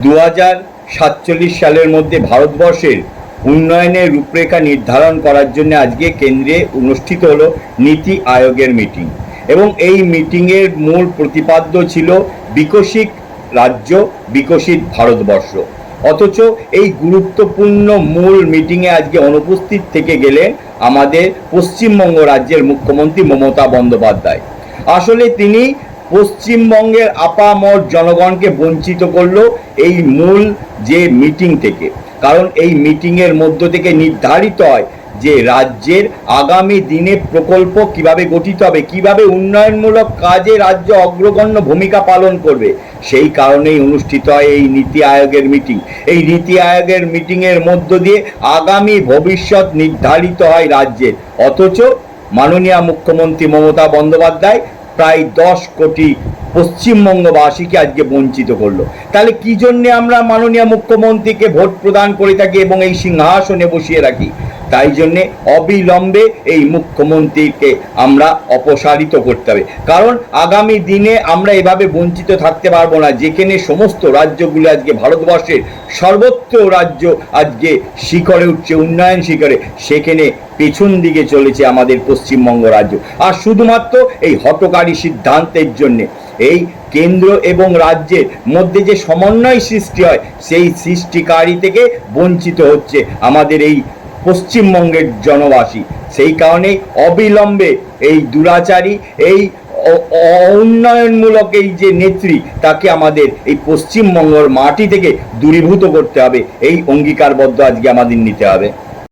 দু সাতচল্লিশ সালের মধ্যে ভারতবর্ষের উন্নয়নের রূপরেখা নির্ধারণ করার জন্য আজকে কেন্দ্রে অনুষ্ঠিত হলো নীতি আয়োগের মিটিং। এবং এই মিটিংয়ের মূল প্রতিপাদ্য ছিল বিকশিত রাজ্য, বিকশিত ভারতবর্ষ। অথচ এই গুরুত্বপূর্ণ মূল মিটিংয়ে আজকে অনুপস্থিত থেকে গেলে আমাদের পশ্চিমবঙ্গ রাজ্যের মুখ্যমন্ত্রী মমতা বন্দ্যোপাধ্যায়। আসলে তিনি পশ্চিমবঙ্গের আপামর জনগণকে বঞ্চিত করল এই মূল যে মিটিং থেকে। কারণ এই মিটিংয়ের মধ্য থেকে নির্ধারিত হয় যে রাজ্যের আগামী দিনে প্রকল্প কীভাবে গঠিত হবে, কীভাবে উন্নয়নমূলক কাজে রাজ্য অগ্রগণ্য ভূমিকা পালন করবে, সেই কারণেই অনুষ্ঠিত হয় এই নীতি আয়োগের মিটিং। এই নীতি আয়োগের মিটিংয়ের মধ্য দিয়ে আগামী ভবিষ্যৎ নির্ধারিত হয় রাজ্যের। অথচ মাননীয় মুখ্যমন্ত্রী মমতা বন্দ্যোপাধ্যায় প্রায় দশ কোটি পশ্চিমবঙ্গবাসীকে আজকে বঞ্চিত করল। তাহলে কি জন্যে আমরা মাননীয় মুখ্যমন্ত্রীকে ভোট প্রদান করে থাকি এবং এই সিংহাসনে বসিয়ে রাখি? তাই জন্যে অবিলম্বে এই মুখ্যমন্ত্রীকে আমরা অপসারিত করতে হবে। কারণ আগামী দিনে আমরা এভাবে বঞ্চিত থাকতে পারব না, যেখানে সমস্ত রাজ্যগুলো আজকে ভারতবর্ষের সর্বত্র রাজ্য আজকে শিখরে উঠছে, উন্নয়ন শিখরে, সেখানে পেছন দিকে চলেছে আমাদের পশ্চিমবঙ্গ রাজ্য। আর শুধুমাত্র এই হটকারী সিদ্ধান্তের জন্যে, এই কেন্দ্র এবং রাজ্যের মধ্যে যে সমন্বয় সৃষ্টি হয়, সেই সৃষ্টিকারী থেকে বঞ্চিত হচ্ছে আমাদের এই পশ্চিমবঙ্গের জনবাসী। সেই কারণে অবিলম্বে এই দুরাচারী, এই উন্নয়নমূলক এই যে নেত্রী, তাকে আমাদের এই পশ্চিমবঙ্গর মাটি থেকে দূরীভূত করতে হবে। এই অঙ্গীকারবদ্ধ আজকে আমাদের নিতে হবে।